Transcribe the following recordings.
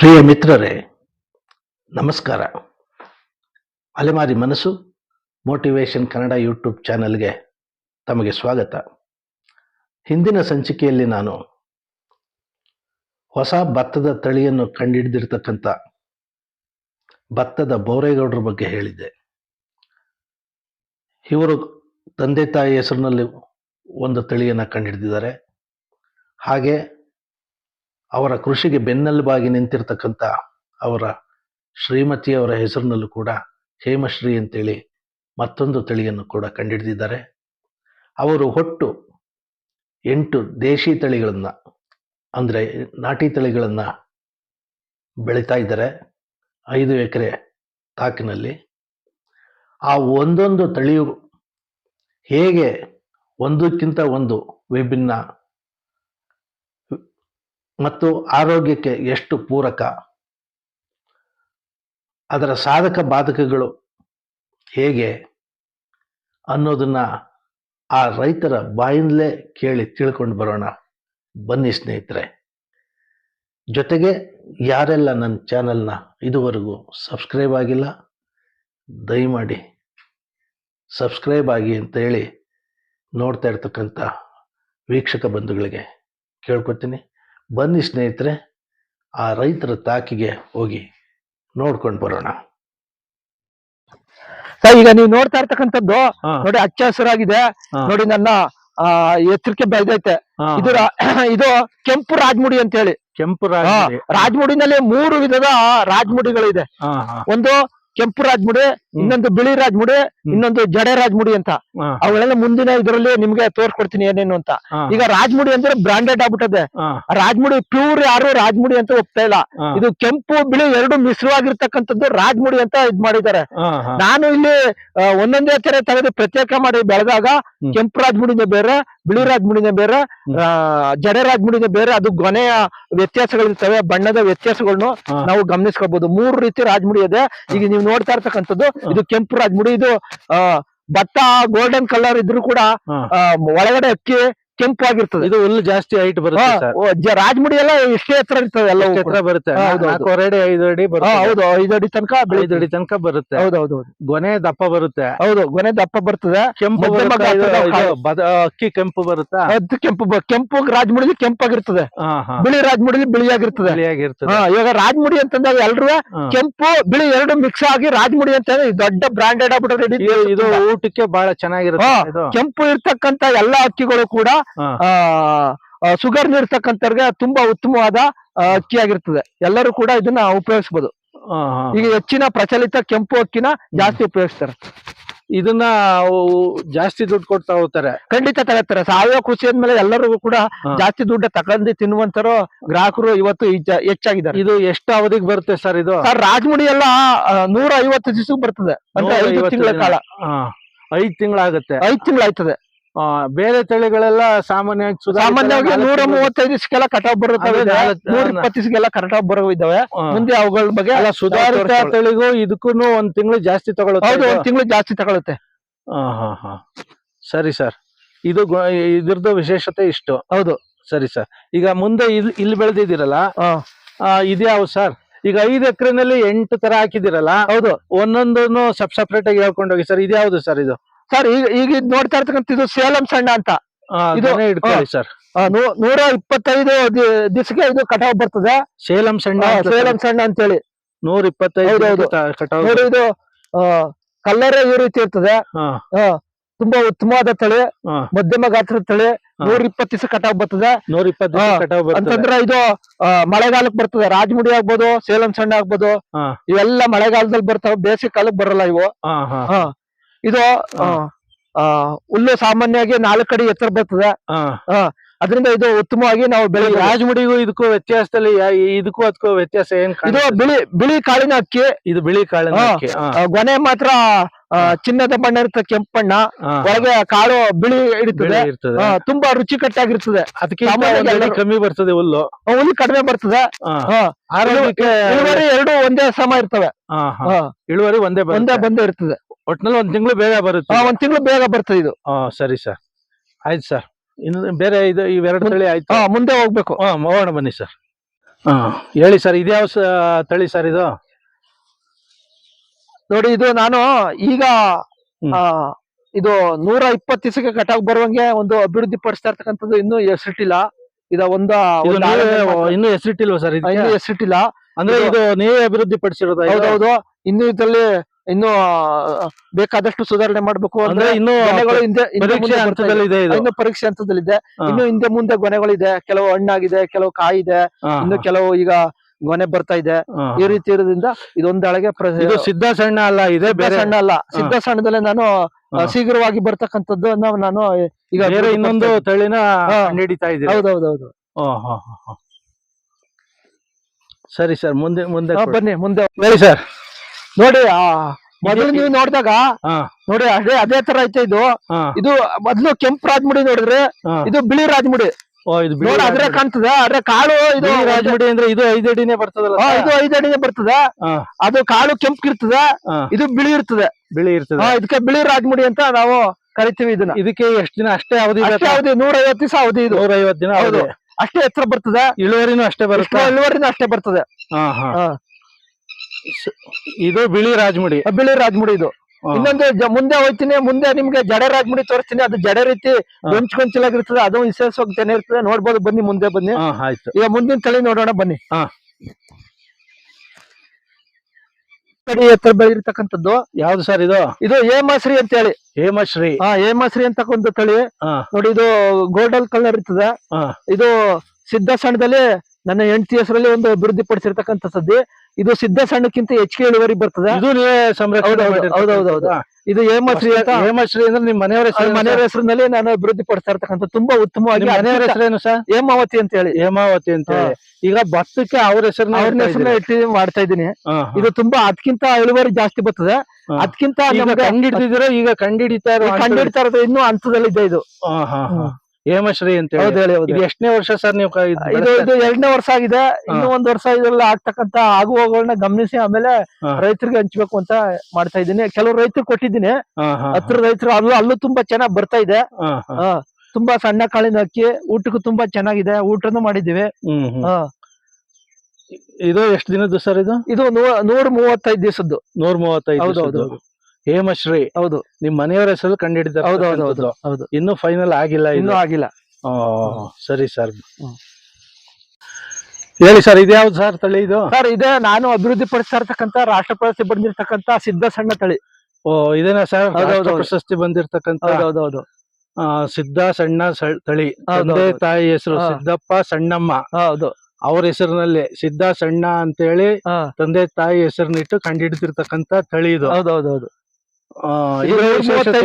ಪ್ರಿಯ ಮಿತ್ರರೇ, ನಮಸ್ಕಾರ. ಅಲೆಮಾರಿ ಮನಸ್ಸು, ಮೋಟಿವೇಶನ್ ಕನ್ನಡ ಯೂಟ್ಯೂಬ್ ಚಾನೆಲ್ಗೆ ತಮಗೆ ಸ್ವಾಗತ. ಹಿಂದಿನ ಸಂಚಿಕೆಯಲ್ಲಿ ನಾನು ಹೊಸ ಭತ್ತದ ತಳಿಯನ್ನು ಕಂಡುಹಿಡಿದಿರ್ತಕ್ಕಂಥ ಭತ್ತದ ಬೋರೇಗೌಡರ ಬಗ್ಗೆ ಹೇಳಿದ್ದೆ. ಇವರು ತಂದೆ ತಾಯಿ ಹೆಸರಿನಲ್ಲಿ ಒಂದು ತಳಿಯನ್ನು ಕಂಡುಹಿಡಿದಿದ್ದಾರೆ ಹಾಗೆ ಅವರ ಕೃಷಿಗೆ ಬೆನ್ನೆಲುಬಾಗಿ ನಿಂತಿರ್ತಕ್ಕಂಥ ಅವರ ಶ್ರೀಮತಿಯವರ ಹೆಸರಿನಲ್ಲೂ ಕೂಡ ಹೇಮಶ್ರೀ ಅಂತೇಳಿ ಮತ್ತೊಂದು ತಳಿಯನ್ನು ಕೂಡ ಕಂಡುಹಿಡಿದಿದ್ದಾರೆ ಅವರು ಒಟ್ಟು ಎಂಟು ದೇಶಿ ತಳಿಗಳನ್ನು, ಅಂದರೆ ನಾಟಿ ತಳಿಗಳನ್ನು ಬೆಳೀತಾ ಇದ್ದಾರೆ. ಐದು ಎಕರೆ ತಾಕಿನಲ್ಲಿ. ಆ ಒಂದೊಂದು ತಳಿಯು ಹೇಗೆ ಒಂದಕ್ಕಿಂತ ಒಂದು ವಿಭಿನ್ನ ಮತ್ತು ಆರೋಗ್ಯಕ್ಕೆ ಎಷ್ಟು ಪೂರಕ. ಅದರ ಸಾಧಕ ಬಾಧಕಗಳು ಹೇಗೆ ಅನ್ನೋದನ್ನ ಆ ರೈತರ ಬಾಯಿಂದಲೇ ಕೇಳಿ ತಿಳ್ಕೊಂಡು ಬರೋಣ. ಬನ್ನಿ ಸ್ನೇಹಿತರೆ. ಜೊತೆಗೆ ಯಾರೆಲ್ಲ ನನ್ನ ಚಾನಲ್ನ ಇದುವರೆಗೂ ಸಬ್ಸ್ಕ್ರೈಬ್ ಆಗಿಲ್ಲ, ದಯಮಾಡಿ ಸಬ್ಸ್ಕ್ರೈಬ್ ಆಗಿ ಅಂತ ಹೇಳಿ ನೋಡ್ತಾ ಇರ್ತಕ್ಕಂಥ ವೀಕ್ಷಕ ಬಂಧುಗಳಿಗೆ ಕೇಳ್ಕೊತೀನಿ. ಬನ್ನಿ ಸ್ನೇಹಿತರೆ ಆ ರೈತರ ತಾಕಿಗೆ ಹೋಗಿ ನೋಡ್ಕೊಂಡು ಬರೋಣ. ಸರ್ ಈಗ ನೀವು ನೋಡ್ತಾ ಇರ್ತಕ್ಕಂಥದ್ದು ನೋಡಿ ಹಚ್ಚ ಹಸಿರಾಗಿದೆ. ನೋಡಿ ನನ್ನ ಆ ಎತ್ತರಕ್ಕೆ ಬೆಳೆದೈತೆ. ಇದು ಇದು ಕೆಂಪು ರಾಜಮುಡಿ ಅಂತ ಹೇಳಿ ಕೆಂಪು ರಾಜ್ಮುಡಿನಲ್ಲಿ ರಾಜಮುಡಿನಲ್ಲಿ ಮೂರು ವಿಧದ ರಾಜಮುಡಿಗಳಿದೆ. ಒಂದು ಕೆಂಪು ರಾಜ್ಮುಡಿ ಇನ್ನೊಂದು ಬಿಳಿ ರಾಜ್ಮುಡಿ ಇನ್ನೊಂದು ಜಡೆ ರಾಜ್ಮುಡಿ ಅಂತ. ಅವುಗಳೆಲ್ಲ ಮುಂದಿನ ಇದರಲ್ಲಿ ನಿಮ್ಗೆ ತೋರ್ಸ್ಕೊಡ್ತೀನಿ ಏನೇನು ಅಂತ. ಈಗ ರಾಜಮುಡಿ ಅಂದ್ರೆ ಬ್ರಾಂಡೆಡ್ ಆಗ್ಬಿಟ್ಟದೆ. ರಾಜ್ಮುಡಿ ಪ್ಯೂರ್ ಯಾರು ರಾಜಮುಡಿ ಅಂತ ಒಪ್ತಾ ಇಲ್ಲ. ಇದು ಕೆಂಪು ಬಿಳಿ ಎರಡು ಮಿಶ್ರವಾಗಿರ್ತಕ್ಕಂಥದ್ದು ರಾಜಮುಡಿ ಅಂತ ಇದ್ ಮಾಡಿದ್ದಾರೆ. ನಾನು ಇಲ್ಲಿ ಒಂದೊಂದೇ ತರ ತೆಗೆದು ಪ್ರತ್ಯೇಕ ಮಾಡಿ ಬೆಳೆದಾಗ. ಕೆಂಪು ರಾಜ್ಮುಡಿನ ಬೇರೆ ಬಿಳಿ ರಾಜ್ಮುಡಿನ ಬೇರೆ ಜಡೆ ರಾಜ್ಮುಡಿನ ಬೇರೆ. ಅದು ಗೊನೆಯ ವ್ಯತ್ಯಾಸಗಳಿರ್ತವೆ ಬಣ್ಣದ ವ್ಯತ್ಯಾಸಗಳನ್ನು ನಾವು ಗಮನಿಸ್ಕೋಬಹುದು ಮೂರು ರೀತಿ ರಾಜಮುಡಿ ಇದೆ. ಈಗ ನೀವು ನೋಡ್ತಾ ಇರ್ತಕ್ಕಂಥದ್ದು. ಇದು ಕೆಂಪು ರಾಜಮುಡಿ ಇದು ಆ, ಭತ್ತ ಗೋಲ್ಡನ್ ಕಲರ್ ಇದ್ರೂ ಕೂಡ ಒಳಗಡೆ ಅಕ್ಕಿ ಕೆಂಪು ಆಗಿರ್ತದೆ ಇದು ಹುಲ್ಲು ಜಾಸ್ತಿ ಹೈಟ್ ಬರುತ್ತೆ ರಾಜಮುಡಿ ಎಲ್ಲ ಎಷ್ಟೇ ಎತ್ತರ ಇರ್ತದೆ ಎಲ್ಲ ಎತ್ತರ ಬರುತ್ತೆ? ನಾಲ್ಕೂವರೆ ಅಡಿ ಐದು ಅಡಿ ಹೌದು ಐದು ಅಡಿ ತನಕ ಐದು ಅಡಿ ತನಕ ಬರುತ್ತೆ. ಹೌದು ಹೌದು ಹೌದು. ಗೊನೆ ದಪ್ಪ ಬರುತ್ತೆ. ಹೌದು ಗೊನೆ ದಪ್ಪ ಬರ್ತದೆ. ಕೆಂಪು ಅಕ್ಕಿ ಕೆಂಪು ಬರುತ್ತೆ? ಅದು ಕೆಂಪು ಕೆಂಪು ರಾಜಮುಡಿಲಿ ಕೆಂಪಾಗಿರ್ತದೆ. ಬಿಳಿ ರಾಜಮುಡಿಲಿ ಬಿಳಿಯಾಗಿರ್ತದೆ. ಬಿಳಿಯಾಗಿರ್ತದೆ. ಇವಾಗ ರಾಜಮುಡಿ ಅಂತಂದಾಗ ಎಲ್ರು. ಕೆಂಪು ಬಿಳಿ ಎರಡು ಮಿಕ್ಸ್ ಆಗಿ ರಾಜಮುಡಿ ಅಂತ ದೊಡ್ಡ ಬ್ರಾಂಡೆಡ್ ಆಗ್ಬಿಟ್ಟು ಇದು ಊಟಕ್ಕೆ ಬಹಳ ಚೆನ್ನಾಗಿರುತ್ತೆ ಕೆಂಪು ಇರ್ತಕ್ಕಂತ ಎಲ್ಲಾ ಅಕ್ಕಿಗಳು ಕೂಡ ಶುಗರ್ ಇರ್ತಕ್ಕಂಥವ್ರಿಗೆ ತುಂಬಾ ಉತ್ತಮವಾದ ಅಕ್ಕಿ ಆಗಿರ್ತದೆ ಎಲ್ಲರೂ ಕೂಡ ಇದನ್ನ ಉಪಯೋಗಿಸಬಹುದು. ಈಗ ಹೆಚ್ಚಿನ ಪ್ರಚಲಿತ ಕೆಂಪು ಅಕ್ಕಿನ ಜಾಸ್ತಿ ಉಪಯೋಗಿಸ್ತಾರೆ. ಇದನ್ನ ಜಾಸ್ತಿ ದುಡ್ಡು ಕೊಡ್ತಾ ಹೋಗ್ತಾರೆ. ಖಂಡಿತ ತಗೋತಾರೆ ಸಾವಯವ ಕೃಷಿ ಅಂದ್ಮೇಲೆ ಎಲ್ಲರಿಗೂ ಕೂಡ ಜಾಸ್ತಿ ದುಡ್ಡು ತಗೊಂಡು ತಿನ್ನುವಂತರೋ ಗ್ರಾಹಕರು ಇವತ್ತು ಹೆಚ್ಚ- ಹೆಚ್ಚಾಗಿದ್ದಾರೆ. ಇದು ಎಷ್ಟು ಅವಧಿಗೆ ಬರುತ್ತೆ ಸರ್ ಇದು? ಸರ್ ರಾಜಮುಡಿ ಎಲ್ಲ ನೂರ ಐವತ್ತು ದಿವಸಕ್ಕೆ ಬರ್ತದೆ. ಅಂದ್ರೆ ಐದು ತಿಂಗಳ ಕಾಲ. ಐದು ತಿಂಗಳಾಗುತ್ತೆ. ಐದು ತಿಂಗಳಾಯ್ತದೆ. ಬೇರೆ ತಳಿಗಳೆಲ್ಲ ಸಾಮಾನ್ಯವಾಗಿ ಸಾಮಾನ್ಯವಾಗಿ ನೂರ ಮೂವತ್ತೈದು ದಿವಸಕ್ಕೆಲ್ಲ ಕಟಾವ್ ಬರುತ್ತವೆ. ನೂರ ಇಪ್ಪತ್ತು ದಿವಸಕ್ಕೆಲ್ಲ ಕಟಾವ್ ಬರೋ ಇದಾವೆ ಮುಂದೆ ಅವುಗಳ ಬಗ್ಗೆ ಅಲ್ಲ ಸುಧಾರಿತ. ತಳಿಗೂ ಇದಕ್ಕೂ ಒಂದ್ ತಿಂಗಳು ಜಾಸ್ತಿ ತಗೊಳುತ್ತೆ ಹೌದು? ಒಂದ್ ತಿಂಗಳು ಜಾಸ್ತಿ ತಗೊಳುತ್ತೆ. ಹಾ ಹಾ ಸರಿ ಸರ್. ಇದು ಇದ್ರದ್ದು ವಿಶೇಷತೆ ಇಷ್ಟು. ಹೌದು. ಸರಿ ಸರ್. ಈಗ ಮುಂದೆ ಇಲ್- ಇಲ್ಲಿ ಬೆಳೆದಿದ್ದೀರಲ್ಲ? ಹಾ. ಇದ್ಯಾವ ಸರ್? ಈಗ ಐದು ಎಕರೆನಲ್ಲಿ ಎಂಟು ತರ ಹಾಕಿದಿರಲ್ಲ ಹೌದು. ಒಂದೊಂದನ್ನು ಸಪ್ ಸಪ್ರೇಟ್ ಆಗಿ ಹೇಳ್ಕೊಂಡೋಗಿ ಸರ್ ಇದ್ಯಾವ್ದು ಸರ್ ಇದು? ಸರ್ ಈಗ ಈಗ ಇದ್ ನೋಡ್ತಾ ಇರ್ತಕ್ಕಂಥ ಇದು ಸೇಲಂ ಸಣ್ಣ ಅಂತ. ಇದು- ಸರ್. ಆ, ನೂ- ನೂರ ಇಪ್ಪತ್ತೈದು ದಿಸಕ್ಕೆ ದಿವಸಕ್ಕೆ ಇದು ಕಟಾವ್ ಬರ್ತದೆ. ಸೇಲಂ ಸಣ್ಣ ಆ, ಸೇಲಂ ಸಣ್ಣ ಅಂತೇಳಿ. ನೂರ ಇಪ್ಪತ್ತೈದು ಹೌದು, ಹೌದು. ತ- ಕಟಾವು ನೋಡಿ ಇದು ಕಲ್ಲರ್ ಈ ರೀತಿ ಇರ್ತದೆ. ಹಾ. ಆ, ತುಂಬಾ ಉತ್ತಮವಾದ ತಳಿ ಹಾ. ಮಧ್ಯಮ ಗಾತ್ರದ ತಳಿ ಹಾ. ನೂರ ಇಪ್ಪತ್ತು ದಿವಸ ಕಟಾವ್ ಬರ್ತದೆ. ನೂರ ಇಪ್ಪತ್ತು ಹಾ, ಕಟಾವು ಬರ್ತದೆ. ಅಂತಂದ್ರೆ ಇದು ಆ, ಮಳೆಗಾಲಕ್ಕೆ ಬರ್ತದೆ. ರಾಜಮುಡಿ ಆಗ್ಬೋದು ಸೇಲಂ ಸಣ್ಣ ಆಗ್ಬೋದು. ಹಾ. ಇವೆಲ್ಲ ಮಳೆಗಾಲದಲ್ಲಿ ಬರ್ತಾವ ಬೇಸಿಗೆ ಕಾಲಕ್ಕೆ ಬರಲ್ಲ ಇವು. ಹಾ ಹಾ. ಹಾ. ಇದು ಹುಲ್ಲು ಸಾಮಾನ್ಯವಾಗಿ ನಾಲ್ಕು ಅಡಿ ಎತ್ತರ ಬರ್ತದೆ. ಹಾ. ಅದರಿಂದ ಇದು ಉತ್ತಮವಾಗಿ ನಾವು ಬೆಳೆ ರಾಜಮುಡಿಗೂ ಇದಕ್ಕೂ ವ್ಯತ್ಯಾಸದಲ್ಲಿ ಇದಕ್ಕೂ ಅದಕ್ಕೂ ವ್ಯತ್ಯಾಸ ಏನ್ ಇದು ಬಿಳಿ ಬಿಳಿ ಕಾಳಿನ ಅಕ್ಕಿ. ಇದು ಬಿಳಿ ಕಾಳಿನ ಗೊನೆ ಮಾತ್ರ ಚಿನ್ನದ ಬಣ್ಣ ಇರುತ್ತೆ ಕೆಂಪು ಬಣ್ಣ ಒಳಗೆ ಕಾಳು ಬಿಳಿ ಹಿಡಿತದೆ. ಇರ್ತದೆ. ತುಂಬಾ ರುಚಿಕಟ್ಟಾಗಿರ್ತದೆ. ಅದಕ್ಕೆ ಕಮ್ಮಿ ಬರ್ತದೆ ಹುಲ್ಲು. ಹುಲ್ಲು ಕಡಿಮೆ ಬರ್ತದೆ. ಇಳುವರಿ ಎರಡು ಒಂದೇ ಸಮ ಇರ್ತವೆ. ಇಳುವರಿ ಒಂದೇ ಒಂದೇ ಬಂದೇ ಇರ್ತದೆ. ಒಟ್ನಲ್ಲಿ ಒಂದ್ ತಿಂಗಳು ಬೇಗ ಬರುತ್ತೆ ಆ, ಒಂದ್ ತಿಂಗಳು ಬೇಗ ಬರ್ತದೆ ಇದು. ಹಾ ಸರಿ ಸರ್. ಆಯ್ತು ಸರ್. ಇನ್ನು ಬೇರೆ ಇದು ಇವೆರಡು ತಳಿ ಆಯ್ತು? ಹಾ ಮುಂದೆ ಹೋಗ್ಬೇಕು. ಹಾ ಹೋಗೋಣ ಬನ್ನಿ ಸರ್. ಹಾ. ಹೇಳಿ ಸರ್ ಇದ್ಯಾವ ಸ- ತಳಿ ಸರ್ ಇದು? ನೋಡಿ ಇದು ನಾನು ಈಗ ಹ್ಮ್. ಆ, ಇದು ನೂರ ಇಪ್ಪತ್ತು ದಿವಸಕ್ಕೆ ಕಟಾವ್ ಬರುವಂಗೆ ಒಂದು ಅಭಿವೃದ್ಧಿ ಪಡಿಸ್ತಾ ಇರ್ತಕ್ಕಂಥದ್ದು ಇನ್ನೂ ಹೆಸರಿಟ್ಟಿಲ್ಲ. ಇದ ಒಂದ ಇದು ಒಂದು ನೀವೇ ಆಳದ ಮಾತ್ರ. ಇನ್ನೂ ಹೆಸರಿಟ್ಟಿಲ್ವಾ ಸರ್ ಇನ್ನೂ ಇದಕ್ಕೆ? ಹೆಸರಿಟ್ಟಿಲ್ಲ. ಅಂದ್ರೆ ಇದು- ಇದು ನೀವೇ ಅಭಿವೃದ್ಧಿ ಪಡಿಸಿರೋದು ಹೌದೌದು. ಇನ್ನು ಇದ್ರಲ್ಲಿ ಇನ್ನು ಬೇಕಾದಷ್ಟು ಸುಧಾರಣೆ ಮಾಡಬೇಕು ಅಂದ್ರೆ ಇನ್ನು ಇನ್ನು ಪರೀಕ್ಷೆ ಹಂತದಲ್ಲಿದೆ. ಇನ್ನು ಹಿಂದೆ ಮುಂದೆ ಗೊನೆಗಳಿದೆ. ಕೆಲವು ಹಣ್ಣಾಗಿದೆ ಕೆಲವು ಕಾಯಿ ಇದೆ ಇನ್ನು ಕೆಲವು ಈಗ ಗೊನೆ ಬರ್ತಾ ಇದೆ. ಈ ರೀತಿ ಇರೋದ್ರಿಂದ ಇದೊಂದಳಗೆ ಸಿದ್ಧ ಸಣ್ಣ ಅಲ್ಲ ಇದೆ ಬೇರೆ ಸಣ್ಣ ಅಲ್ಲ. ಸಿದ್ಧ ಸಣ್ಣದಲ್ಲೇ ನಾನು ಶೀಘ್ರವಾಗಿ ಬರ್ತಕ್ಕಂಥದ್ದು ನಾನು ಈಗ ಬೇರೆ ಇನ್ನೊಂದು ತಳಿನ ನಡೀತಾ ಇದೆ ಹೌದೌದೌದು. ಸರಿ ಸರ್ ಮುಂದೆ ಮುಂದೆ ಬನ್ನಿ ಮುಂದೆ ಹೇಳಿ ಸರ್. ನೋಡಿ ಆ ಮೊದಲು ನೀವು ನೋಡಿದಾಗ ನೋಡಿ ಅದೇ ಅದೇ ತರ ಐತೆ ಇದು. ಇದು ಮೊದ್ಲು ಕೆಂಪು ರಾಜಮುಡಿ ನೋಡಿದ್ರೆ ಇದು ಬಿಳಿ ರಾಜಮುಡಿ. ನೋಡಿ ಅದ್ರೆ. ಕಾಣ್ತದೆ ಅದ್ರೆ ಕಾಳು ಇದು ರಾಜ್ಮುಡಿ ಅಂದ್ರೆ ಇದು ಐದು ಅಡಿನೇ ಬರ್ತದಲ್ಲ ಇದು ಐದು ಅಡಿನೇ ಬರ್ತದೆ. ಅದು ಕಾಳು ಕೆಂಪು ಇರ್ತದೆ ಇದು ಬಿಳಿ ಇರ್ತದೆ. ಬಿಳಿ ಇರ್ತದೆ. ಇದಕ್ಕೆ ಬಿಳಿ ರಾಜಮುಡಿ ಅಂತ ನಾವು ಕರಿತೀವಿ ಇದನ್ನ. ಇದಕ್ಕೆ ಎಷ್ಟು ದಿನ ಅಷ್ಟೇ ಅವಧಿ ಅವಧಿ ನೂರ ಐವತ್ತು ದಿವಸ ಅವಧಿ ಇದು. ನೂರ ಐವತ್ತು ದಿನ ಹೌದು. ಅಷ್ಟೇ ಎತ್ತರ ಬರ್ತದೆ. ಇಳುವರಿನೂ ಅಷ್ಟೇ ಬರುತ್ತೆ? ಇಳುವರಿನೂ ಅಷ್ಟೇ ಬರ್ತದೆ. ಇದು ಬಿಳಿ ರಾಜಮುಡಿ. ಬಿಳಿ ರಾಜಮುಡಿ ಇದು. ಇನ್ನೊಂದು ಮುಂದೆ ಹೋಗ್ತೀನಿ ಮುಂದೆ ನಿಮ್ಗೆ ಜಡೆ ರಾಜಮುಡಿ ತೋರಿಸ್ತೀನಿ. ಅದು ಜಡೆ ರೀತಿ ಹಾ. ಗೊಂಚ್ ಗೊಂಚಲಾಗಿರ್ತದೆ ಅದು ವಿಶೇಷವಾಗಿ ಇರ್ತದೆ. ನೋಡ್ಬೋದು ಬನ್ನಿ ಮುಂದೆ ಬನ್ನಿ. ಆಯ್ತು. ಈಗ ಮುಂದಿನ ತಳಿ ನೋಡೋಣ ಬನ್ನಿ. ಹಾ. ಎತ್ತರ ಬೆಳೆದಿರ್ತಕ್ಕಂಥದ್ದು ಯಾವ್ದು ಸರ್ ಇದು? ಇದು ಹೇಮಶ್ರೀ ಅಂತ ಹೇಳಿ ಹೇಮಶ್ರೀ. ಹಾ ಹೇಮಶ್ರೀ ಅಂತ ಒಂದು ತಳಿ ನೋಡಿ ಇದು ಗೋಲ್ಡನ್ ಕಲರ್ ಇರ್ತದೆ. ಹಾ. ಇದು ಸಿದ್ಧ ಸಣ್ಣದಲ್ಲಿ ನನ್ನ ಹೆಂಡತಿ ಹೆಸರಲ್ಲಿ ಒಂದು ಅಭಿವೃದ್ಧಿ ಪಡಿಸಿರ್ತಕ್ಕಂಥ ಸದ್ಯ ಇದು ಸಿದ್ಧ ಸಣ್ಣಕ್ಕಿಂತ ಹೆಚ್ಚಿಗೆ ಇಳುವರಿ ಬರ್ತದೆ. ಇದು ಹೇಮಶ್ರೀ ಅಂತ ಹೇಮಶ್ರೀ ಅಂದ್ರೆ ನಿಮ್ ಮನೆಯವರ ಹೆಸರು ಮನೆಯವರ ಹೆಸರಿನಲ್ಲಿ ನಾನು ಅಭಿವೃದ್ಧಿ ಪಡಿಸ್ತಾ ಇರ್ತಕ್ಕಂಥ ತುಂಬಾ ಉತ್ತಮವಾಗಿ ಮನೆಯವರ ಹೆಸರೇನು ಸರ್? ಹೇಮಾವತಿ ಅಂತ ಹೇಳಿ ಹೇಮಾವತಿ ಅಂತ ಹೇಳಿ ಈಗ ಭತ್ತಕ್ಕೆ ಅವ್ರ ಹೆಸರನ್ನ ಅವ್ರ ಹೆಸರನ್ನ ಇಟ್ಟು ಮಾಡ್ತಾ ಇದ್ದೀನಿ. ಇದು ತುಂಬಾ ಅದಕ್ಕಿಂತ ಇಳುವರಿ ಜಾಸ್ತಿ ಬರ್ತದೆ. ಅದಕ್ಕಿಂತ ಕಂಡಿಡ್ತಿದ್ದೀರೋ ಈಗ ಕಂಡಿಡಿತಾ ಕಂಡಿಡ್ತಾ ಇರೋದು ಇನ್ನೂ ಹಂತದಲ್ಲಿದೆ ಇದು. ಹೇಮಶ್ರೀ ಅಂತ ಹೇಳಿ. ಎಷ್ಟನೇ ವರ್ಷ ಸರ್ ನೀವು ಇದು ಎರಡನೇ ವರ್ಷ ಆಗಿದೆ. ಇನ್ನು ಒಂದ್ ವರ್ಷ ಇದೆಲ್ಲ ಆಗ್ತಕ್ಕಂತ ಆಗುವಗಳನ್ನ ಗಮನಿಸಿ ಆಮೇಲೆ ರೈತರಿಗೆ ಹಂಚ್ಬೇಕು ಅಂತ ಮಾಡ್ತಾ ಇದ್ದೀನಿ. ಕೆಲವು ರೈತರು ಕೊಟ್ಟಿದ್ದೀನಿ. ಹತ್ರ ರೈತರು ಅಲ್ಲೂ ಅಲ್ಲೂ ತುಂಬಾ ಚೆನ್ನಾಗಿ ಬರ್ತಾ ಇದೆ. ತುಂಬಾ ಸಣ್ಣ ಕಾಳಿನ ಅಕ್ಕಿ ಊಟಕ್ಕೂ ತುಂಬಾ ಚೆನ್ನಾಗಿದೆ. ಊಟನು. ಹಾ. ಇದು ಎಷ್ಟು ದಿನದ್ದು ಸರ್ ಇದು? ಇದು ನೂರ ಮೂವತ್ತೈದು ದಿವಸದ್ದು. ನೂರ ಮೂವತ್ತೈದು. ಹೇಮಶ್ರೀ ಹೌದು. ನಿಮ್ ಮನೆಯವರ ಹೆಸರು ಕಂಡಿಡಿದ ಹೌದು ಹೌದು ಹೌದು ಹೌದು. ಇನ್ನು ಫೈನಲ್ ಆಗಿಲ್ಲ ಇದು. ಇನ್ನೂ ಆಗಿಲ್ಲ. ಸರಿ ಸರ್. ಹೇಳಿ ಸರ್ ಇದ್ಯಾವ್ದು ಸರ್ ತಳಿ ಇದು? ಸರ್ ಇದೇ ನಾನು ಅಭಿವೃದ್ಧಿ ಪಡಿಸ್ತಾ ಇರ್ತಕ್ಕಂತ ರಾಷ್ಟ್ರ ಪ್ರಶಸ್ತಿ ಬಂದಿರ್ತಕ್ಕಂತ ಸಿದ್ಧ ಸಣ್ಣ ತಳಿ. ಓ ಇದೇನಾ ಸರ್. ಪ್ರಶಸ್ತಿ ಬಂದಿರತಕ್ಕಂತ ಹೌದೌದು ಸಿದ್ಧ ಸಣ್ಣ ತಳಿ. ತಂದೆ ತಾಯಿ ಹೆಸರು. ಸಿದ್ದಪ್ಪ ಸಣ್ಣಮ್ಮ. ಹೌದು. ಅವ್ರ ಹೆಸರಿನಲ್ಲಿ ಸಿದ್ಧ ಸಣ್ಣ ಅಂತ ಹೇಳಿ ಹಾ. ತಂದೆ ತಾಯಿ ಹೆಸರನ್ನಿಟ್ಟು ಕಂಡಿಡಿದಿರ್ತಕ್ಕಂತ ತಳಿ ಇದು. ಹೌದೌದು ಇದ್ರ ವಿಶೇಷತೆ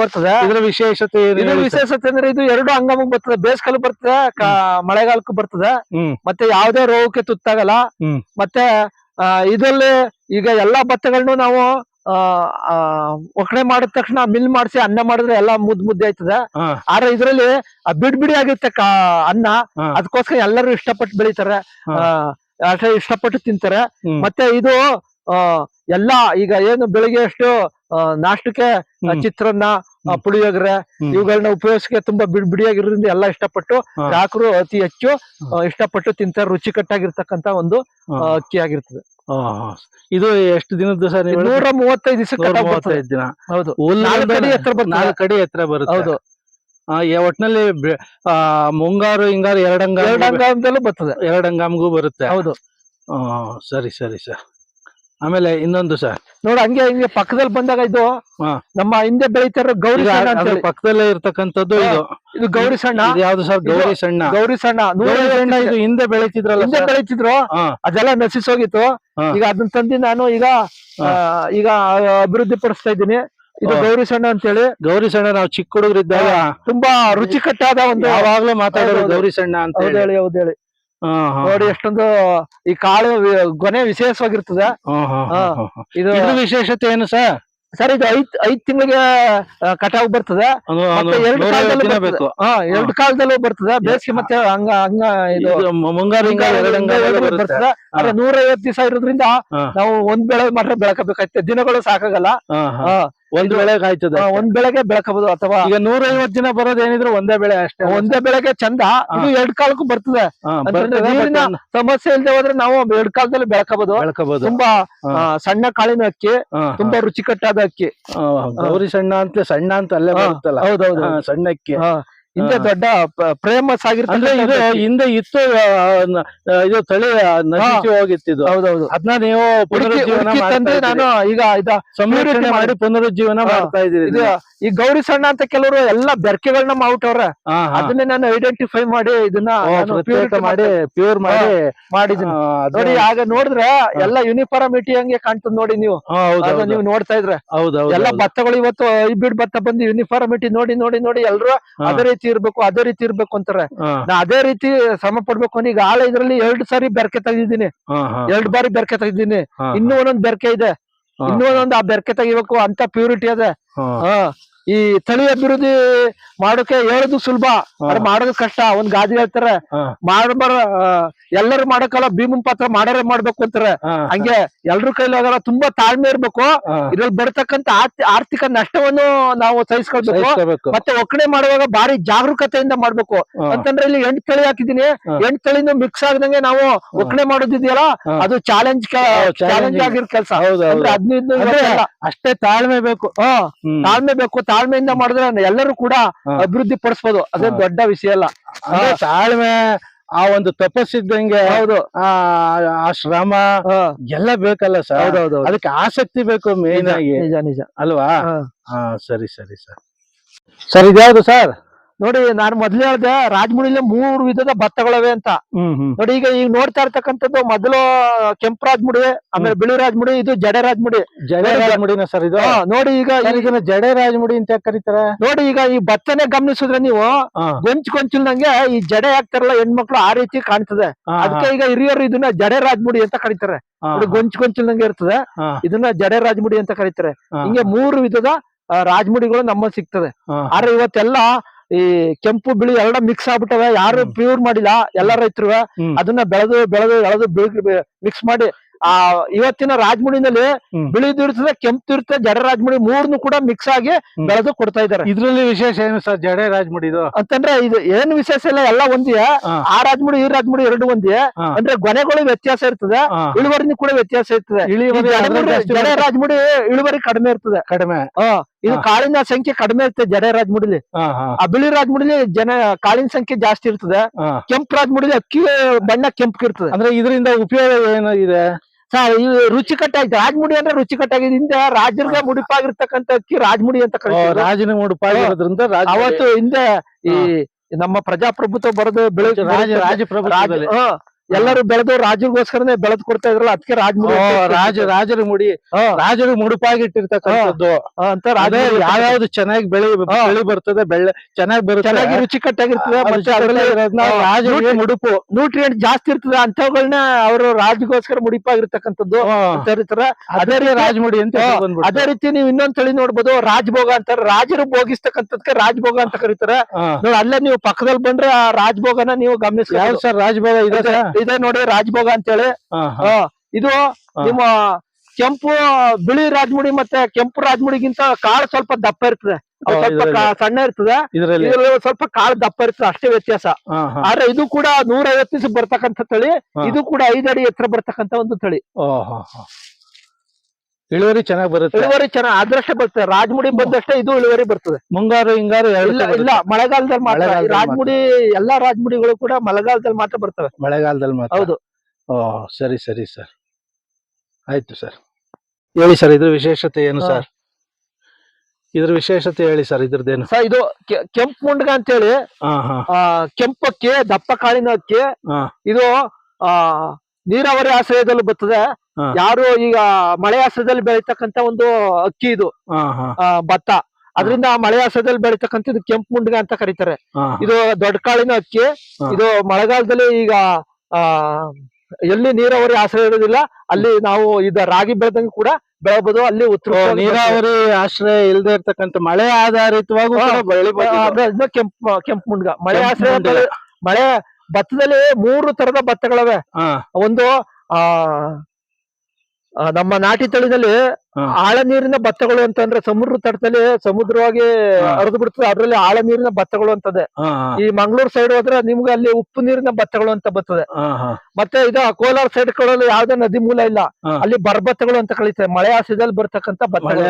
ಬರ್ತದೆ. ಇದ್ರ ವಿಶೇಷತೆ ವಿಶೇಷತೆ ಅಂದ್ರೆ ಇದು ಎರಡು ಅಂಗಮಕ್ಕೆ ಬರ್ತದೆ. ಬೇಸಿಗೆಲು ಬರ್ತದೆ ಮಳೆಗಾಲಕ್ಕೂ ಬರ್ತದೆ. ಮತ್ತೆ ಯಾವ್ದೇ ರೋಗಕ್ಕೆ ತುತ್ತಾಗಲ್ಲ. ಮತ್ತೆ ಇದರಲ್ಲಿ ಈಗ ಎಲ್ಲಾ ಭತ್ತಗಳನ್ನು ನಾವು ಒಕ್ಕಣೆ ಮಾಡಿದ ತಕ್ಷಣ ಮಿಲ್ ಮಾಡಿಸಿ ಅನ್ನ ಮಾಡಿದ್ರೆ ಎಲ್ಲಾ ಮುದ್ ಮುದ್ದೆ ಆಯ್ತದ. ಆದ್ರೆ ಇದ್ರಲ್ಲಿ ಬಿಡ್ ಬಿಡಿ ಆಗಿರ್ತ ಅನ್ನ. ಅದಕ್ಕೋಸ್ಕರ ಎಲ್ಲರೂ ಇಷ್ಟಪಟ್ಟು ಬೆಳಿತಾರೆ. ಅಷ್ಟೇ ಇಷ್ಟಪಟ್ಟು ತಿಂತಾರೆ. ಮತ್ತೆ ಇದು ಎಲ್ಲಾ ಈಗ ಏನು ಬೆಳಿಗ್ಗೆ ಅಷ್ಟು ನಾಷ್ಟಕ್ಕೆ. ಚಿತ್ರಾನ್ನ. ಪುಳಿಯೋಗರೆ. ಇವುಗಳನ್ನ ಉಪಯೋಗಿಸಕ್ಕೆ ತುಂಬಾ ಬಿಡ್ ಬಿಡಿಯಾಗಿರೋದ್ರಿಂದ ಎಲ್ಲ ಇಷ್ಟಪಟ್ಟು. ಗ್ರಾಹಕರು ಅತಿ ಹೆಚ್ಚು ಇಷ್ಟಪಟ್ಟು ತಿಂತಾರೆ ರುಚಿಕಟ್ಟಾಗಿರ್ತಕ್ಕಂತ ಒಂದು ಅಕ್ಕಿ ಆಗಿರ್ತದೆ. ಇದು ಎಷ್ಟು ದಿನದ ಸರ್ ನೂರ ಮೂವತ್ತೈದು ಬರ್ತದೆ. ಮೂವತ್ತೈದು ದಿನ. ಹೌದು. ನಾಲ್ಕು ಕಡೆ ಎತ್ತರ ಬರುತ್ತೆ. ಹೌದು. ಒಟ್ನಲ್ಲಿ ಮುಂಗಾರು ಹಿಂಗಾರು ಎರಡಂಗ ಎರಡಂಗಾಮದಲ್ಲೂ ಬರ್ತದೆ. ಎರಡಂಗಾಮ್ಗೂ ಬರುತ್ತೆ. ಹೌದು. ಸರಿ ಸರಿ ಸರ್. ಆಮೇಲೆ ಇನ್ನೊಂದು ಸರ್. ನೋಡ ಹಂಗೆ ಹಿಂಗೆ ಪಕ್ಕದಲ್ಲಿ ಬಂದಾಗ ಇದು ನಮ್ಮ ಹಿಂದೆ ಬೆಳೀತಾ ಇರೋ ಗೌರಿ ಸಣ್ಣ ಅಂತ ಹೇಳಿ ಪಕ್ಕದಲ್ಲೇ ಇರ್ತಕ್ಕಂಥದ್ದು ಇದು. ಇದು ಗೌರಿ ಸಣ್ಣ. ಇದು ಯಾವ್ದು ಸರ್? ಗೌರಿ ಸಣ್ಣ. ಗೌರಿ ಸಣ್ಣ. ನೂರ ಗೌರಿ ಸಣ್ಣ ಇದು ಹಿಂದೆ ಬೆಳೀತಿದ್ರಲ್ಲ ಹಿಂದೆ ಸರ್? ಬೆಳೀತಿದ್ರು. ಹಾ. ಅದೆಲ್ಲ ನಶಿಸೋಗಿತ್ತು ಹಾ. ಈಗ ಅದನ್ನ ತಂದಿ ನಾನು ಈಗ ಆ, ಈಗ ಅಭಿವೃದ್ಧಿ ಪಡಿಸ್ತಾ ಇದ್ದೀನಿ. ಇದು ಹಾ. ಗೌರಿ ಸಣ್ಣ ಅಂತೇಳಿ. ಗೌರಿ ಸಣ್ಣ ನಾವು ಚಿಕ್ಕ ಹುಡುಗರಿದ್ದಾಗ ತುಂಬಾ ರುಚಿಕಟ್ಟಾದ ಒಂದು ಯಾವಾಗ್ಲೂ ಮಾತಾಡೋದು ಹೌದು. ಗೌರಿ ಸಣ್ಣ ಅಂತ ಹೌದು ಹೇಳಿ. ಹೇಳಿ ಹೌದು ಹೇಳಿ. ನೋಡಿ ಎಷ್ಟೊಂದು ಈ ಕಾಳು ಗೊನೆ ವಿಶೇಷವಾಗಿರ್ತದೆ. ಇದು ವಿಶೇಷತೆ ಏನು ಸರ್? ಸರ್ ಇದು ಐದ್ ಐದ್ ತಿಂಗಳಿಗೆ ಕಟಾವ್ ಬರ್ತದೆ. ಎರಡು ಎರಡು ಕಾಲದಲ್ಲೂ ಬರ್ತದೆ. ಬೇಸಿಗೆ ಮತ್ತೆ ಹಂಗ ಹಂಗ ಇದು ಮುಂಗಾರು ಬರ್ತದೆ. ಆದ್ರೆ ನೂರೈವತ್ತು ದಿವಸ ಇರೋದ್ರಿಂದ ನಾವು ಒಂದ್ ಬೆಳೆ ಮಾತ್ರ ಬೆಳಕಬೇಕಾಗ್ತದೆ ದಿನಗಳು ಸಾಕಾಗಲ್ಲ. ಒಂದ್ ಬೆಳೆ ಬೆಳೆಗೆ ಆಯ್ತದೆ ಆ, ಒಂದ್ ಬೆಳೆಗೆ ಬೆಳಕಬಹುದು ಅಥವಾ ಈಗ ನೂರೈವತ್ತು ದಿನ ಬರೋದೇನಿದ್ರು ಒಂದೇ ಬೆಳೆ ಅಷ್ಟೇ ಒಂದೇ ಬೆಳೆಗೆ ಚಂದ ಇದು ಎರಡ್ ಕಾಲಕ್ಕೂ ಬರ್ತದೆ. ನೀರಿನ ಸಮಸ್ಯೆ ಇಲ್ಲದೆ ಹೋದ್ರೆ ನಾವು ಎರಡ್ ಕಾಲದಲ್ಲಿ ಬೆಳಕಬಹುದು. ಬೆಳಕಬಹುದು. ತುಂಬಾ ಸಣ್ಣ ಕಾಳಿನ ಅಕ್ಕಿ ತುಂಬಾ ರುಚಿಕಟ್ಟಾದ ಅಕ್ಕಿ. ಗೌರಿ ಸಣ್ಣ ಅಂತ ಸಣ್ಣ ಅಂತ ಅಲ್ಲೇ ಬರುತ್ತಲ್ಲ. ಹೌದೌದು. ಸಣ್ಣ ಹಾ. ಹಿಂದೆ ದೊಡ್ಡ ಪ್ರೇಮ ಅಂದ್ರೆ ಇದು. ಹಿಂದೆ ಇತ್ತು ಇದು ತಳಿ ನಶಿಸಿ ಹೋಗಿತ್ತಿದ್ದು. ಹೌದೌದು. ಅದನ್ನ ನೀವು ಪುನರುಜ್ಜೀವನ ನಾನು ಈಗ ಇದ ಸಂರಕ್ಷಣೆ ಮಾಡಿ ಪುನರುಜ್ಜೀವನ ಮಾಡ್ತಾ ಇದೀರಿ ಇದು ಈ ಗೌರಿ ಸಣ್ಣ ಅಂತ ಕೆಲವರು ಎಲ್ಲಾ ಬೆರ್ಕೆಗಳನ್ನ ಮಾವುಟವ್ರೆ. ಅದನ್ನೇ ನಾನು ಐಡೆಂಟಿಫೈ ಮಾಡಿ ಇದನ್ನ ಮಾಡಿ ಪ್ಯೂರ್ ಮಾಡಿ. ಮಾಡಿದೀನಿ ನೋಡಿ ಆಗ ನೋಡಿದ್ರೆ ಎಲ್ಲಾ ಯೂನಿಫಾರ್ಮಿಟಿ ಹಂಗೆ ಕಾಣ್ತದ ನೋಡಿ ನೀವು. ನೀವು ನೋಡ್ತಾ ಇದ್ರೆ. ಎಲ್ಲ. ಭತ್ತಗಳು ಇವತ್ತು ಬಿಡ್ ಭತ್ತ ಬಂದು ಯೂನಿಫಾರ್ಮಿಟಿ ನೋಡಿ ನೋಡಿ ನೋಡಿ ಎಲ್ರು ಅದೇ ಅದೇ ರೀತಿ ಇರ್ಬೇಕು ಅದೇ ರೀತಿ ಇರ್ಬೇಕು ಅಂತಾರೆ. ನಾ ಅದೇ ರೀತಿ ಶ್ರಮ ಪಡ್ಬೇಕು. ಈಗ ಆಳ ಇದ್ರಲ್ಲಿ ಎರಡು ಸಾರಿ ಬೆರಕೆ ತೆಗೆದಿದ್ದೀನಿ. ಎರಡು ಬಾರಿ ಬೆರ್ಕೆ ತೆಗೆದಿದ್ದೀನಿ. ಇನ್ನೂ ಒಂದೊಂದ್ ಬೆರಕೆ ಇದೆ. ಇನ್ನೂ ಒಂದೊಂದು ಆ ಬೆರಕೆ ತೆಗಿಬೇಕು ಅಂತ ಪ್ಯೂರಿಟಿ ಅದೇ. ಹಾ. ಈ ತಳಿ ಅಭಿವೃದ್ಧಿ ಮಾಡೋಕೆ ಹೇಳೋದು ಸುಲಭ ಆದ್ರೆ ಮಾಡೋದು ಕಷ್ಟ. ಒಂದ್ ಗಾದಿ ಹೇಳ್ತಾರೆ ಮಾಡಬಾರ ಎಲ್ಲರೂ ಮಾಡಕ್ಕಲ್ಲ ಭೀಮನ್ ಪಾತ್ರ ಮಾಡಾರೆ ಮಾಡ್ಬೇಕು ಅಂತಾರೆ. ಹಂಗೆ ಎಲ್ರ ಕೈಲಿ ಆಗಲ್ಲ ತುಂಬಾ ತಾಳ್ಮೆ ಇರ್ಬೇಕು. ಇದ್ರಲ್ಲಿ ಬರ್ತಕ್ಕಂತ ಆರ್ಥಿಕ ನಷ್ಟವನ್ನು ನಾವು ಸಹಿಸ್ಕೊಳ್ಬೇಕು. ಮತ್ತೆ ಒಕ್ಕಣೆ ಮಾಡುವಾಗ ಭಾರಿ ಜಾಗರೂಕತೆಯಿಂದ ಮಾಡ್ಬೇಕು. ಅಂತಂದ್ರೆ ಇಲ್ಲಿ ಎಂಟ್ ತಳಿ ಹಾಕಿದೀನಿ ಎಂಟು ತಳಿನೂ ಮಿಕ್ಸ್ ಆಗದಂಗೆ ನಾವು ಒಕ್ಕಣೆ ಮಾಡೋದಿದೆಯಲ್ಲ. ಅದು ಚಾಲೆಂಜ್ ಚಾಲೆಂಜ್. ಆಗಿರೋ ಕೆಲಸ. ಹದಿನೈದು ಅಷ್ಟೇ ತಾಳ್ಮೆ ಬೇಕು. ತಾಳ್ಮೆ ಬೇಕು ತಾಳ್ಮೆಯಿಂದ ಮಾಡಿದ್ರೆ ಎಲ್ಲರೂ ಕೂಡ. ಅಭಿವೃದ್ಧಿ ಪಡಿಸ್ಬೋದು. ಅದೇ ದೊಡ್ಡ ವಿಷಯ ಅಲ್ಲ. ತಾಳ್ಮೆ ಆ ಒಂದು ತಪಸ್ಸಿದ್ದಂಗೆ ಹೌದು. ಆ ಶ್ರಮ. ಎಲ್ಲ ಬೇಕಲ್ಲ ಸರ್? ಹೌದೌದು ಅದಕ್ಕೆ ಆಸಕ್ತಿ ಬೇಕು ಮೇನ್ ಆಗಿ. ನಿಜ ನಿಜ. ಅಲ್ವಾ. ಹಾ ಸರಿ ಸರಿ ಸರ್. ಸರ್ ಇದ್ಯಾವ್ದು ಸರ್? ನೋಡಿ ನಾನು ಮೊದ್ಲೇ ಹೇಳ್ದೆ ರಾಜಮುಡಿಲಿ ಮೂರು ವಿಧದ ಭತ್ತಗಳವೆ ಅಂತ. ನೋಡಿ ಈಗ ಈಗ ನೋಡ್ತಾ ಇರ್ತಕ್ಕಂಥದ್ದು ಮೊದಲು ಕೆಂಪು ರಾಜಮುಡಿ ಆಮೇಲೆ ಬಿಳಿ ರಾಜಮುಡಿ ಇದು ಜಡೆ ರಾಜಮುಡಿ. ಜಡೆ ರಾಜಮುಡಿನ ಸರ್ ಇದು? ನೋಡಿ ಈಗ ಇದನ್ನ ಜಡೆ ರಾಜಮುಡಿ ಅಂತ ಕರೀತಾರೆ? ನೋಡಿ ಈಗ ಈ ಭತ್ತನೆ ಗಮನಿಸಿದ್ರೆ ನೀವು ಗೊಂಚು ಗೊಂಚ್ ಗೊಂಚಿಲ್ದಂಗೆ ಈ ಜಡೆ ಹಾಕ್ತಾರಲ್ಲ ಹೆಣ್ಮಕ್ಳು ಆ ರೀತಿ ಕಾಣ್ತದೆ. ಅದಕ್ಕೆ ಈಗ ಹಿರಿಯರು ಇದನ್ನ ಜಡೆ ರಾಜಮುಡಿ ಅಂತ ಕರೀತಾರೆ. ಗೊಂಚ್ ಗೊಂಚಿಲ್ದಂಗೆ ಇರ್ತದೆ. ಇದನ್ನ ಜಡೆ ರಾಜಮುಡಿ ಅಂತ ಕರೀತಾರೆ. ಹಿಂಗೆ ಮೂರು ವಿಧದ ರಾಜಮುಡಿಗಳು ನಮ್ಮಲ್ಲಿ ಸಿಗ್ತದೆ. ಆದ್ರೆ ಇವತ್ತೆಲ್ಲ ಈ ಕೆಂಪು ಬಿಳಿ ಎಲ್ಲ ಮಿಕ್ಸ್ ಆಗ್ಬಿಟ್ಟವೆ. ಯಾರು ಪ್ಯೂರ್ ಮಾಡಿಲ್ಲ ಎಲ್ಲ ರೈತರು ಅದನ್ನ ಬೆಳೆದು ಬೆಳೆದು ಎಳೆದು ಮಿಕ್ಸ್ ಮಾಡಿ ಆ ಇವತ್ತಿನ ರಾಜಮುಡಿನಲ್ಲಿ ಬಿಳಿ ಬಿಳಿದು ಇರ್ತದೆ ಕೆಂಪು ಇರ್ತದೆ ಜಡೆ ರಾಜಮುಡಿ ಮೂರ್ನು ಕೂಡ ಮಿಕ್ಸ್ ಆಗಿ. ಬೆಳೆದು ಕೊಡ್ತಾ ಇದಾರೆ ಇದ್ರಲ್ಲಿ ವಿಶೇಷ ಏನು ಸರ್ ಜಡೆ ರಾಜಮುಡಿ ಇದು? ಅಂತಂದ್ರೆ ಇದು ಏನ್ ವಿಶೇಷ ಇಲ್ಲ ಎಲ್ಲ ಒಂದೇ. ಆ ರಾಜಮುಡಿ ಈ ರಾಜಮುಡಿ ಎರಡು ಒಂದೇ. ಹಾ, ಅಂದ್ರೆ ಗೊನೆಗಳು ವ್ಯತ್ಯಾಸ ಇರ್ತದೆ. ಇಳುವರಿನೂ ಕೂಡ ವ್ಯತ್ಯಾಸ ಇರ್ತದೆ. ಜಡೆ. ರಾಜಮುಡಿ ಇಳುವರಿ ಕಡಿಮೆ ಇರ್ತದೆ. ಕಡಿಮೆ. ಹಾ. ಇದು. ಕಾಳಿನ ಸಂಖ್ಯೆ ಕಡಿಮೆ ಇರ್ತದೆ ಜಡೆ ರಾಜಮುಡಿಲಿ. ಆ ಬಿಳಿ ರಾಜಮುಡಿಲಿ ಜನ ಕಾಳಿನ ಸಂಖ್ಯೆ ಜಾಸ್ತಿ ಇರ್ತದೆ. ಕೆಂಪ್ ರಾಜಮುಡಿಲಿ ಅಕ್ಕಿ ಬಣ್ಣ ಕೆಂಪ್ ಇರ್ತದೆ. ಅಂದ್ರೆ ಇದರಿಂದ ಉಪಯೋಗ ಏನು ಇದೆ? ರುಚಿಕಟ್ಟಾಗಿ ರಾಜಮುಡಿ ಅಂದ್ರೆ ಹಿಂದೆ ರಾಜರಿಗೆ ಮುಡಿಪಾಗಿರ್ತಕ್ಕಂಥ ಅಕ್ಕಿ ರಾಜಮುಡಿ ಅಂತ ರಾಜನ ಮುಡಿಪಾಗಿರೋದ್ರಿಂದ ಅವತ್ತು ಹಿಂದೆ ಈ ನಮ್ಮ ಪ್ರಜಾಪ್ರಭುತ್ವ ಬರೋದು ಬೆಳೆ ರಾಜ ರಾಜಪ್ರಭುತ್ವದಲ್ಲಿ ರಾಜ- ಹಾ, ಎಲ್ಲರೂ ಬೆಳೆದು ರಾಜರಿಗೋಸ್ಕರನೇ ಬೆಳೆದು ಕೊಡ್ತಾ ಇದ್ರಲ್ಲ ಅದಕ್ಕೆ ರಾಜಮುಡಿ ರಾಜ ರಾಜರ ಮುಡಿ ರಾಜರ ಮುಡುಪಾಗಿಟ್ಟಿರ್ತಕ್ಕಂಥದ್ದು ಅಂತ ರಾಜಮುಡಿ ಯಾವ್ಯಾವ್ದು ಚೆನ್ನಾಗಿ ಬೆಳಿ. ಬೆಳಿ ಬರ್ತದೆ ಬೆಳೆ ಚೆನ್ನಾಗಿ ಬರುತ್ತೆ. ಚೆನ್ನಾಗಿ ರುಚಿಕಟ್ಟಾಗಿರ್ತದೆ ಮತ್ತೆ ಅದರಲ್ಲಿ ಮುಡುಪು. ನ್ಯೂಟ್ರಿಯೆಂಟ್ ಜಾಸ್ತಿ ಇರ್ತದೆ ಅಂತವುಗಳನ್ನ ಅವರು ರಾಜಗೋಸ್ಕರ ಮುಡಿಪಾಗಿರ್ತಕ್ಕಂಥದ್ದು. ಅದೇ ರೀತಿ ರಾಜಮುಡಿ ಅಂತ ಅದೇ ರೀತಿ ನೀವು ಇನ್ನೊಂದ್ ತಳಿ ನೋಡ್ಬೋದು ರಾಜಭೋಗ ಅಂತಾರೆ. ರಾಜರು ಭೋಗಿಸ್ತಕ್ಕಂಥದ್ಕೆ ರಾಜಭೋಗ ಅಂತ ಕರೀತಾರೆ. ಅಲ್ಲೇ ನೀವು ಪಕ್ಕದಲ್ಲಿ ಬಂದ್ರೆ ಆ ರಾಜಭೋಗನ ನೀವು ಗಮನಿಸ್ತಾರೆ ಸರ್ ರಾಜಭೋಗ ಇದೆ ಇದೆ ನೋಡಿ ರಾಜಭೋಗ ಅಂತೇಳಿ. ಇದು ನಿಮ್ಮ ಕೆಂಪು ಬಿಳಿ ರಾಜಮುಡಿ ಮತ್ತೆ ಕೆಂಪು ರಾಜಮುಡಿಗಿಂತ ಕಾಳು ಸ್ವಲ್ಪ ದಪ್ಪ ಇರ್ತದೆ. ಸ್ವಲ್ಪ ಸಣ್ಣ ಇರ್ತದೆ. ಸ್ವಲ್ಪ ಕಾಳು ದಪ್ಪ ಇರ್ತದೆ ಅಷ್ಟೇ ವ್ಯತ್ಯಾಸ. ಆದ್ರೆ ಇದು ಕೂಡ ನೂರ ಐವತ್ತು ಬರ್ತಕ್ಕಂಥ ತಳಿ. ಇದು ಕೂಡ ಐದು ಅಡಿ ಎತ್ತರ ಬರ್ತಕ್ಕಂಥ ಒಂದು ತಳಿ. ಇಳುವರಿ ಚೆನ್ನಾಗಿ ಬರುತ್ತೆ. ಇಳುವರಿ ಚೆನ್ನಾಗಿ ಅದ್ರಷ್ಟೇ ಬರ್ತದೆ ರಾಜಮುಡಿ ಬಂದಷ್ಟೇ ಇದು ಇಳುವರಿ ಬರ್ತದೆ. ಮುಂಗಾರು ಹಿಂಗಾರು ಇಲ್ಲ ಇಲ್ಲ ಮಳೆಗಾಲದಲ್ಲಿ ಮಾತ್ರ. ರಾಜಮುಡಿ ಎಲ್ಲಾ ರಾಜಮುಡಿಗಳು ಕೂಡ ಮಳೆಗಾಲದಲ್ಲಿ ಮಾತ್ರ ಬರ್ತವೆ. ಮಳೆಗಾಲದಲ್ಲಿ ಮಾತ್ರ. ಹೌದು. ಓ ಸರಿ ಸರಿ ಸರ್. ಆಯ್ತು ಸರ್. ಹೇಳಿ ಸರ್ ಇದ್ರ ವಿಶೇಷತೆ ಏನು ಸರ್? ಇದ್ರ ವಿಶೇಷತೆ ಹೇಳಿ ಸರ್ ಇದ್ರದ್ದೇನು? ಸರ್ ಇದು ಕೆಂಪು ಮುಂಡ್ಗ ಅಂತ ಹೇಳಿ ಹಾ. ಆ ಕೆಂಪು ಅಕ್ಕಿ ದಪ್ಪ ಕಾಳಿನ ಅಕ್ಕಿ ಇದು ಆ ನೀರಾವರಿ ಆಶ್ರಯದಲ್ಲಿ ಬರ್ತದೆ. ಯಾರು ಈಗ ಮಳೆ ಆಸ್ರದಲ್ಲಿ ಬೆಳೀತಕ್ಕಂತ ಒಂದು ಅಕ್ಕಿ ಇದು ಭತ್ತ. ಅದರಿಂದ ಮಳೆ ಆಸ್ರದಲ್ಲಿ ಬೆಳಿತಕ್ಕಂತ ಇದು ಕೆಂಪು ಮುಂಡ್ಗ ಅಂತ ಕರೀತಾರೆ. ಇದು ದೊಡ್ಡ ಕಾಳಿನ ಅಕ್ಕಿ. ಇದು ಮಳೆಗಾಲದಲ್ಲಿ ಈಗ ಆ ಎಲ್ಲಿ ನೀರಾವರಿ ಆಶ್ರಯ ಇರೋದಿಲ್ಲ ಅಲ್ಲಿ ನಾವು ಇದ ರಾಗಿ ಬೆಳೆದಂಗೆ ಕೂಡ ಬೆಳಬಹುದು ಅಲ್ಲಿ ಉತ್ತರ ನೀರಾವರಿ ಆಶ್ರಯ ಇಲ್ಲದೆ ಇರ್ತಕ್ಕಂಥ ಮಳೆ ಆಧಾರಿತವಾಗೂ. ಕೆಂಪು ಕೆಂಪು ಮುಂಡ್ಗ. ಮಳೆ ಆಶ್ರಯ. ಮಳೆ ಭತ್ತದಲ್ಲಿ ಮೂರು ತರದ ಭತ್ತಗಳವೆ. ಒಂದು ಆ, ನಮ್ಮ ನಾಟಿ ತಳಿದಲ್ಲಿ ಆಳ ನೀರಿನ ಭತ್ತಗಳು ಅಂತಂದ್ರೆ ಸಮುದ್ರ ತಟದಲ್ಲಿ ಸಮುದ್ರವಾಗಿ. ಹರಿದು ಬಿಡ್ತದೆ. ಅದ್ರಲ್ಲಿ ಆಳ ನೀರಿನ ಭತ್ತಗಳು ಅಂತದೆ. ಈ ಮಂಗಳೂರು ಸೈಡ್ ಹೋದ್ರೆ ನಿಮ್ಗೆ ಅಲ್ಲಿ ಉಪ್ಪು ನೀರಿನ ಭತ್ತಗಳು ಅಂತ ಬರ್ತದೆ. ಮತ್ತೆ ಇದು ಕೋಲಾರ ಸೈಡ್ಗಳಲ್ಲಿ ಯಾವ್ದೇ ನದಿ ಮೂಲ ಇಲ್ಲ. ಅಲ್ಲಿ ಬರ್ಬತ್ತಗಳು ಅಂತ ಕಳೀತಾರೆ ಮಳೆ ಆಶ್ರಯದಲ್ಲಿ ಬರ್ತಕ್ಕಂತ ಭತ್ತಗಳು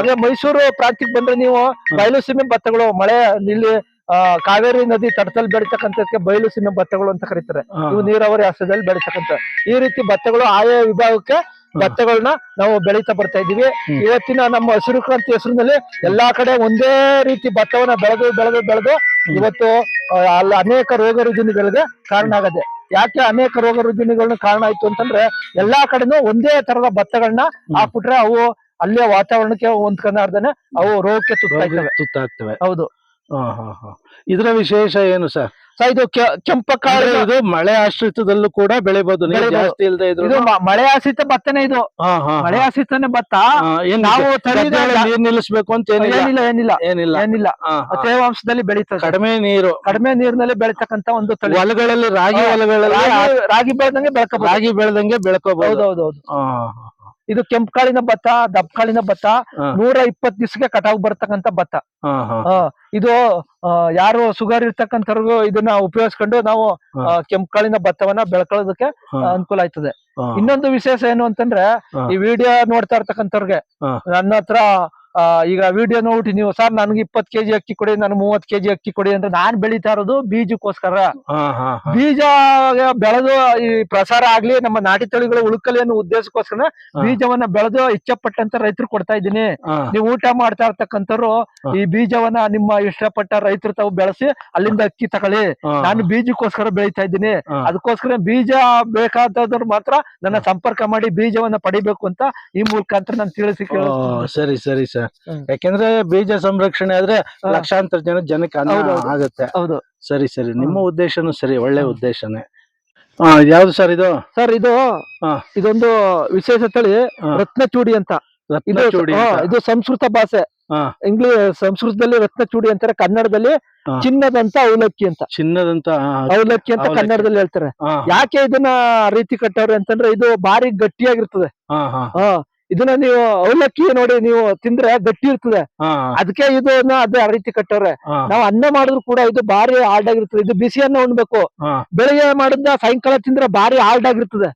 ಅದೇ ಮೈಸೂರು ಪ್ರಾಂತ್ಯಕ್ಕೆ ಬಂದ್ರೆ ನೀವು ಬಯಲು ಸೀಮೆ ಭತ್ತಗಳು ಮಳೆ ಇಲ್ಲಿ ಆ, ಕಾವೇರಿ ನದಿ ತಟದಲ್ಲಿ ಬೆಳಿತಕ್ಕಂಥದಕ್ಕೆ ಬಯಲು ಸೀಮೆ ಭತ್ತಗಳು ಅಂತ ಕರೀತಾರೆ. ಇವು ನೀರಾವರಿ ಆಶ್ರಯದಲ್ಲಿ ಬೆಳಿತಕ್ಕಂಥ ಈ ರೀತಿ ಭತ್ತಗಳು ಆಯಾ ವಿಭಾಗಕ್ಕೆ ಭತ್ತಗಳನ್ನ ನಾವು ಬೆಳೀತಾ ಬರ್ತಾ ಇದೀವಿ ಇವತ್ತಿನ ನಮ್ಮ ಹಸಿರು ಕ್ರಾಂತಿ ಹೆಸರಿನಲ್ಲಿ ಎಲ್ಲಾ ಕಡೆ ಒಂದೇ ರೀತಿ ಭತ್ತವನ್ನ ಬೆಳೆದು ಬೆಳೆದು ಬೆಳೆದು ಇವತ್ತು ಅಲ್ಲ ಅಲ್ಲಿ ಅನೇಕ ರೋಗ ರುಜಿನಗಳಿಗೆ ಕಾರಣ ಆಗದೆ. ಯಾಕೆ ಅನೇಕ ರೋಗ ರುಜಿನಗಳನ್ನ ಕಾರಣ ಆಯ್ತು ಅಂತಂದ್ರೆ ಎಲ್ಲಾ ಕಡೆನೂ ಒಂದೇ ತರದ ಭತ್ತಗಳನ್ನ ಹಾಕ್ಬಿಟ್ರೆ ಅವು ಅಲ್ಲಿಯ ವಾತಾವರಣಕ್ಕೆ ಹೊಂದ್ಕೊಂಡಾರ್ದೇನೆ ಅವು ರೋಗಕ್ಕೆ ತುತ್ತಾಗ್ತವೆ. ಹೌದು. ಇದರ ವಿಶೇಷ ಏನು ಸರ್? ಸರ್ ಇದು ಕಾಳು ಇದು ಮಳೆ ಆಶ್ರಿತದಲ್ಲೂ ಕೂಡ ಬೆಳೆಯಬಹುದು. ಜಾಸ್ತಿ ಇಲ್ಲದೆ ಇದ್ರು. ಇದು ಮಳೆ ಆಶ್ರಿತ ಭತ್ತನೇ ಇದು. ಮಳೆ ಆಶ್ರಿತನೇ ಭತ್ತ. ನಾವು ನೀರು ನಿಲ್ಲಿಸಬೇಕು ಅಂತ ಏನಿಲ್ಲ. ಏನಿಲ್ಲ ಏನಿಲ್ಲ. ಏನಿಲ್ಲ. ತೇವಾಂಶದಲ್ಲಿ ಬೆಳೀತದೆ. ಕಡಿಮೆ ನೀರು. ಕಡಿಮೆ ನೀರಿನಲ್ಲಿ ಬೆಳೀತಕ್ಕಂತ ಒಂದು ತಳಿ. ಹೊಲಗಳಲ್ಲಿ ರಾಗಿ ಹೊಲಗಳಲ್ಲಿ ರಾಗಿ ಬೆಳೆದಂಗೆ ಬೆಳ್ಕೋಬಹುದು ರಾಗಿ ಬೆಳೆದಂಗೆ ಬೆಳ್ಕೋಬಹುದು ಹೌದು ಹಾ, ಇದು ಕೆಂಪು ಕಾಳಿನ ಭತ್ತ ದಪ್ಪ ಕಾಳಿನ ಭತ್ತ. ನೂರ ಇಪ್ಪತ್ ದಿವಸಕ್ಕೆ ಕಟಾವ್ ಬರ್ತಕ್ಕಂತ ಭತ್ತ. ಇದು ಯಾರು ಸುಗರ್ ಇರ್ತಕ್ಕಂಥವ್ರಿಗೂ ಇದನ್ನ ಉಪಯೋಗಿಸ್ಕೊಂಡು ನಾವು ಕೆಂಪ್ ಕಾಳಿನ ಭತ್ತವನ್ನ ಬೆಳ್ಕೊಳ್ಳೋದಕ್ಕೆ ಅನುಕೂಲ ಆಯ್ತದೆ. ಇನ್ನೊಂದು ವಿಶೇಷ ಏನು ಅಂತಂದ್ರೆ ಈ ವಿಡಿಯೋ ನೋಡ್ತಾ ಇರ್ತಕ್ಕಂಥವ್ರಿಗೆ ನನ್ನತ್ರ ನನ್ನ ಹತ್ರ ಈಗ ವಿಡಿಯೋ ನೋಡ್ಬಿಟ್ಟು ನೀವು ಸರ್ ನನ್ಗೆ ಇಪ್ಪತ್ ಕೆಜಿ ಅಕ್ಕಿ ಕೊಡಿ ನನ್ಗೆ ಮೂವತ್ ಕೆಜಿ ಅಕ್ಕಿ ಕೊಡಿ ಅಂತ ನಾನ್ ಬೆಳಿತಾ ಇರೋದು ಬೀಜಕ್ಕೋಸ್ಕರ. ಬೀಜ ಬೆಳೆದು ಈ ಪ್ರಸಾರ ಆಗ್ಲಿ ನಮ್ಮ ನಾಟಿ ತಳಿಗಳ ಉಳುಕಲಿ ಅನ್ನೋ ಉದ್ದೇಶಕ್ಕೋಸ್ಕರ ಬೀಜವನ್ನ ಬೆಳೆದು ಇಚ್ಛಪಟ್ಟಂತ ರೈತರು ಕೊಡ್ತಾ ಇದ್ದೀನಿ. ನೀವು ಊಟ ಮಾಡ್ತಾ ಇರ್ತಕ್ಕಂಥವ್ರು ಈ ಬೀಜವನ್ನ ನಿಮ್ಮ ಇಷ್ಟಪಟ್ಟ ರೈತರು ತಾವು ಬೆಳೆಸಿ ಅಲ್ಲಿಂದ ಅಕ್ಕಿ ತಗೊಳ್ಳಿ. ನಾನು ಬೀಜಕ್ಕೋಸ್ಕರ ಬೆಳಿತಾ ಇದ್ದೀನಿ. ಅದಕ್ಕೋಸ್ಕರ ಬೀಜ ಬೇಕಾದವ್ರು ಮಾತ್ರ ನನ್ನ ಸಂಪರ್ಕ ಮಾಡಿ ಬೀಜವನ್ನ ಪಡಿಬೇಕು ಅಂತ ಈ ಮುಖಾಂತರ ನಾನು ತಿಳಿಸಿ ಸರಿ ಸರಿ ಸರಿ. ಸರ್ ಯಾಕೆಂದ್ರೆ ಬೀಜ ಸಂರಕ್ಷಣೆ ಆದ್ರೆ. ಲಕ್ಷಾಂತರ ಜನ ಜನಕ್ಕೆ ಅನುಭವ. ಆಗುತ್ತೆ. ಹೌದು. ಸರಿ ಸರಿ. ನಿಮ್ಮ ಉದ್ದೇಶನು ಸರಿ ಒಳ್ಳೆ. ಉದ್ದೇಶನೇ. ಹಾ ಯಾವ್ದು ಸರ್ ಇದು? ಸರ್ ಇದು ಇದೊಂದು ವಿಶೇಷ ತಳಿ ರತ್ನ ರತ್ನಚೂಡಿ ಅಂತ. ಇದು ರತ್ನಚೂಡಿ ಅಂತ. ಇದು ಸಂಸ್ಕೃತ ಭಾಷೆ. ಇಂಗ್ಲಿಷ್ ಸಂಸ್ಕೃತದಲ್ಲಿ ರತ್ನಚೂಡಿ ಅಂತಾರೆ ಕನ್ನಡದಲ್ಲಿ ಚಿನ್ನದಂತ ಅವಲಕ್ಕಿ ಅಂತ. ಚಿನ್ನದಂತ ಅವಲಕ್ಕಿ ಅಂತ ಕನ್ನಡದಲ್ಲಿ ಹೇಳ್ತಾರೆ. ಯಾಕೆ ಇದನ್ನ ರೀತಿ ಕಟ್ಟವ್ರೆ ಅಂತಂದ್ರೆ ಇದು ಬಾರಿ ಗಟ್ಟಿಯಾಗಿರ್ತದೆ. ಇದನ್ನ ನೀವು ಅವಲಕ್ಕಿ ನೋಡಿ ನೀವು ತಿಂದ್ರೆ ಗಟ್ಟಿ ಇರ್ತದೆ. ಅದಕ್ಕೆ ಇದನ್ನ ಅದೇ ಆ ರೀತಿ ಕಟ್ಟವ್ರೆ. ನಾವು ಅನ್ನ ಮಾಡಿದ್ರು ಕೂಡ ಇದು ಬಾರಿ ಹಾರ್ಡ್ ಆಗಿರ್ತದೆ ಇದು ಬಿಸಿ ಅನ್ನ ಉಣ್ಬೇಕು ಬೆಳಿಗ್ಗೆ ಮಾಡಿದ್ನ ಸಾಯಂಕಾಲ ತಿಂದ್ರೆ ಬಾರಿ ಹಾರ್ಡ್ ಆಗಿರ್ತದೆ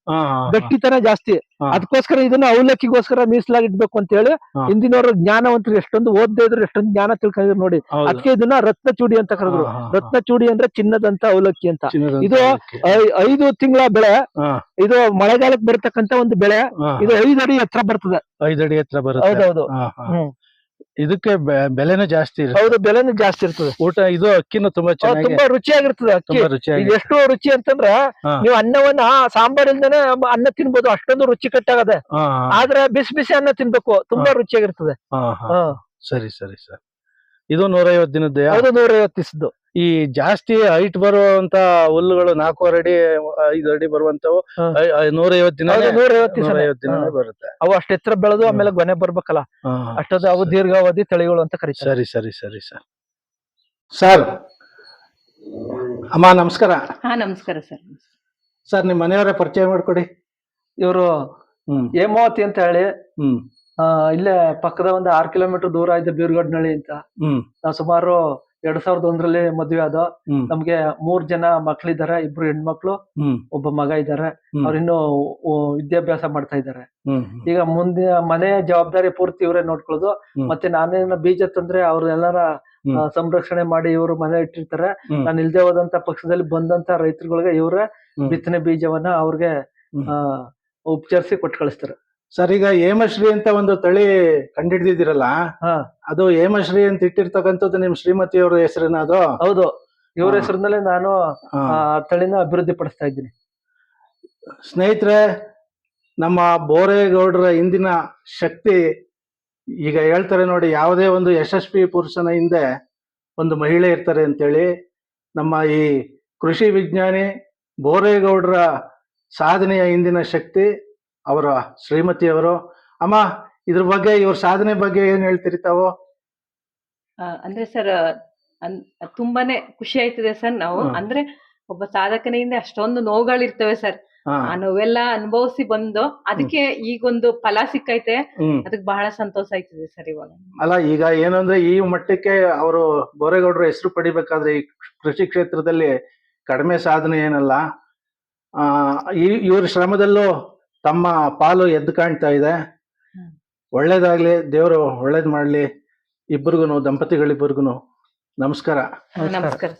ಗಟ್ಟಿತನ ಜಾಸ್ತಿ. ಅದಕ್ಕೋಸ್ಕರ ಇದನ್ನ ಅವಲಕ್ಕಿಗೋಸ್ಕರ ಮೀಸಲಾಗಿ ಇಡ್ಬೇಕು ಅಂತ ಹೇಳಿ. ಹಿಂದಿನವರು ಜ್ಞಾನವಂತರು ಎಷ್ಟೊಂದು ಓದ್ದೇ ಇದ್ರು ಎಷ್ಟೊಂದು ಜ್ಞಾನ ತಿಳ್ಕೊಂಡಿದ್ರು ನೋಡಿ. ಅದಕ್ಕೆ ಇದನ್ನ ರತ್ನ ಚೂಡಿ ಅಂತ ಕರೆದ್ರು ರತ್ನ ಹಾ. ಅಂದ್ರೆ ಚಿನ್ನದಂತ ಅವಲಕ್ಕಿ ಅಂತ ಇದು. ಐದು ತಿಂಗಳ ಬೆಳೆ ಇದು ಮಳೆಗಾಲಕ್ಕೆ ಬರ್ತಕ್ಕಂತ ಒಂದು ಬೆಳೆ ಇದು ಐದು ಅಡಿ ಎತ್ತರ ಬರ್ತದೆ ಐದಡಿ ಎತ್ತರ ಬರುತ್ತೆ ಹೌದೌದು. ಇದಕ್ಕೆ ಬೆಲೆನೂ ಜಾಸ್ತಿ ಹೌದು ಬೆಲೆನೂ ಜಾಸ್ತಿ ಇರ್ತದೆ. ಊಟ ಇದು ಅಕ್ಕಿನೂ ತುಂಬಾ ಚೆನ್ನಾಗಿ ತುಂಬಾ ರುಚಿಯಾಗಿರ್ತದೆ ಅಕ್ಕಿ. ರುಚಿಯಾಗಿ ಎಷ್ಟು ರುಚಿ ಅಂತಂದ್ರ. ನೀವು ಅನ್ನವನ್ನ ಸಾಂಬಾರ್ ಇಲ್ದೇನೆ ಅನ್ನ ತಿನ್ಬೋದು. ಅಷ್ಟೊಂದು ರುಚಿ ಕಟ್ಟಾಗದೆ. ಆದ್ರೆ ಬಿಸಿ ಬಿಸಿ ಅನ್ನ ತಿನ್ಬೇಕು. ತುಂಬಾ ರುಚಿಯಾಗಿರ್ತದೆ. ಸರಿ ಸರಿ ಸರ್. ಇದು ನೂರೈವತ್ತು ದಿನದ್ದು ಯಾವ್ದು ನೂರೈವತ್ತು ಐವತ್ತಿಸದ್ದು ಈ ಜಾಸ್ತಿ ಹೈಟ್ ಬರುವಂತ ಹುಲ್ಲುಗಳು ನಾಲ್ಕೂವರೆ ಅಡಿ ಐದು ಅಡಿ ಬರುವಂತವು ನೂರೈವತ್ತು ದಿನ ಅದು ನೂರ ಐವತ್ತು ನೂರೈವತ್ತು ದಿನ ಬರುತ್ತೆ. ಅವು ಅಷ್ಟು ಎತ್ತರ ಬೆಳೆದು ಆಮೇಲೆ ಗೊನೆ ಬರ್ಬೇಕಲ್ಲ. ಅಷ್ಟೊತ್ತು ಅಷ್ಟೊಂದು ಅವು ದೀರ್ಘಾವಧಿ ತಳಿಗಳು ಅಂತ ಕರೀತಾರೆ. ಸರಿ ಸರಿ ಸರಿ ಸರ್. ಸರ್. ಅಮ್ಮ ನಮಸ್ಕಾರ. ಹಾ ನಮಸ್ಕಾರ ಸರ್. ಸರ್ ನಿಮ್ಮ ಮನೆಯವರೇ ಪರಿಚಯ ಮಾಡ್ಕೊಡಿ. ಇವರು ಹ್ಮ್. ಹೇಮಾವತಿ ಅಂತ ಹೇಳಿ ಹ್ಮ್. ಇಲ್ಲೇ ಪಕ್ಕದ ಒಂದು ಆರ್ ಕಿಲೋಮೀಟರ್ ದೂರ ಇದೆ ಬೀರ್ಗಡ್ನಳ್ಳಿ ಅಂತ. ಹ್ಮ್. ನಾವು ಸುಮಾರು ಎರಡ್ ಸಾವಿರದ ಒಂದರಲ್ಲಿ ಮದ್ವೆ ಆದ ನಮ್ಗೆ ಮೂರ್ ಜನ ಮಕ್ಳಿದ್ದಾರೆ ಇಬ್ರು ಹೆಣ್ಮಕ್ಳು ಒಬ್ಬ ಮಗ ಇದ್ದಾರೆ. ಅವ್ರಿನ್ನು ವಿದ್ಯಾಭ್ಯಾಸ ಮಾಡ್ತಾ ಇದ್ದಾರೆ ಈಗ ಮುಂದಿನ ಮನೆ ಜವಾಬ್ದಾರಿ ಪೂರ್ತಿ ಇವರೇ ನೋಡ್ಕೊಳ್ಳೋದು. ಮತ್ತೆ ನಾನೇನ ಬೀಜ ತಂದ್ರೆ ಅವ್ರನ್ನೆಲ್ಲರ. ಸಂರಕ್ಷಣೆ ಮಾಡಿ ಇವರು ಮನೆ ಇಟ್ಟಿರ್ತಾರೆ. ನಾನು ಇಲ್ದೇ ಹೋದಂತ ಪಕ್ಷದಲ್ಲಿ ಬಂದಂತ ರೈತರುಗಳಿಗೆ ಇವರೇ ಬಿತ್ತನೆ ಬೀಜವನ್ನ ಅವ್ರಿಗೆ ಉಪಚರಿಸಿ ಕೊಟ್ಟು ಕಳಿಸ್ತಾರೆ ಸರ್ ಈಗ ಹೇಮಶ್ರೀ ಅಂತ ಒಂದು ತಳಿ ಕಂಡಿಡ್ದಿದ್ದೀರಲ್ಲ ಹಾ. ಅದು ಹೇಮಶ್ರೀ ಅಂತ ಇಟ್ಟಿರ್ತಕ್ಕಂಥದ್ದು ನಿಮ್ ಶ್ರೀಮತಿಯವರ ಹೆಸರಿನ ಅದು? ಹೌದು. ಇವ್ರ ಹೆಸರಿನಲ್ಲೇ ನಾನು ಆ ತಳಿನ ಅಭಿವೃದ್ಧಿ ಪಡಿಸ್ತಾ ಇದ್ದೀನಿ. ಸ್ನೇಹಿತರೆ ನಮ್ಮ ಬೋರೇಗೌಡರ ಇಂದಿನ ಶಕ್ತಿ ಈಗ ಹೇಳ್ತಾರೆ ನೋಡಿ ಯಾವುದೇ ಒಂದು ಯಶಸ್ವಿ ಪುರುಷನ ಹಿಂದೆ ಒಂದು ಮಹಿಳೆ ಇರ್ತಾರೆ ಅಂತೇಳಿ ನಮ್ಮ ಈ ಕೃಷಿ ವಿಜ್ಞಾನಿ ಬೋರೇಗೌಡರ ಸಾಧನೆಯ ಹಿಂದಿನ ಶಕ್ತಿ ಅವರ ಶ್ರೀಮತಿಯವರು ಅಮ್ಮ ಇದ್ರ ಬಗ್ಗೆ ಇವ್ರ ಸಾಧನೆ ಬಗ್ಗೆ ಏನ್ ಹೇಳ್ತೀರಿ ತಾವು? ಅಂದ್ರೆ ಸರ್ ತುಂಬಾನೇ ಖುಷಿ ಆಯ್ತದೆ ಸರ್ ನಾವು. ಅಂದ್ರೆ ಒಬ್ಬ ಸಾಧಕನಿಂದ ಅಷ್ಟೊಂದು ನೋವುಗಳಿರ್ತವೆ ಸರ್. ಆ ನೋವೆಲ್ಲ ಅನುಭವಿಸಿ ಬಂದು ಅದಕ್ಕೆ ಈಗೊಂದು ಫಲ ಸಿಕ್ಕೈತೆ. ಅದಕ್ಕೆ ಬಹಳ ಸಂತೋಷ ಆಯ್ತದೆ ಸರ್ ಇವಾಗ. ಅಲ್ಲ ಈಗ ಏನಂದ್ರೆ ಈ ಮಟ್ಟಕ್ಕೆ ಅವರು ಬೋರೇಗೌಡರು ಹೆಸರು ಪಡಿಬೇಕಾದ್ರೆ ಈ ಕೃಷಿ ಕ್ಷೇತ್ರದಲ್ಲಿ ಕಡಿಮೆ ಸಾಧನೆ ಏನಲ್ಲ. ಆ ಈ ಇವ್ರ ಶ್ರಮದಲ್ಲೂ ತಮ್ಮ ಪಾಲು ಎದ್ದು ಕಾಣ್ತಾ ಇದೆ. ಒಳ್ಳೇದಾಗ್ಲಿ ದೇವರು ಒಳ್ಳೇದ್ ಮಾಡ್ಲಿ ಇಬ್ಬರಿಗೂ ದಂಪತಿಗಳಿಬ್ಬರಿಗೂ ನಮಸ್ಕಾರ ನಮಸ್ಕಾರ.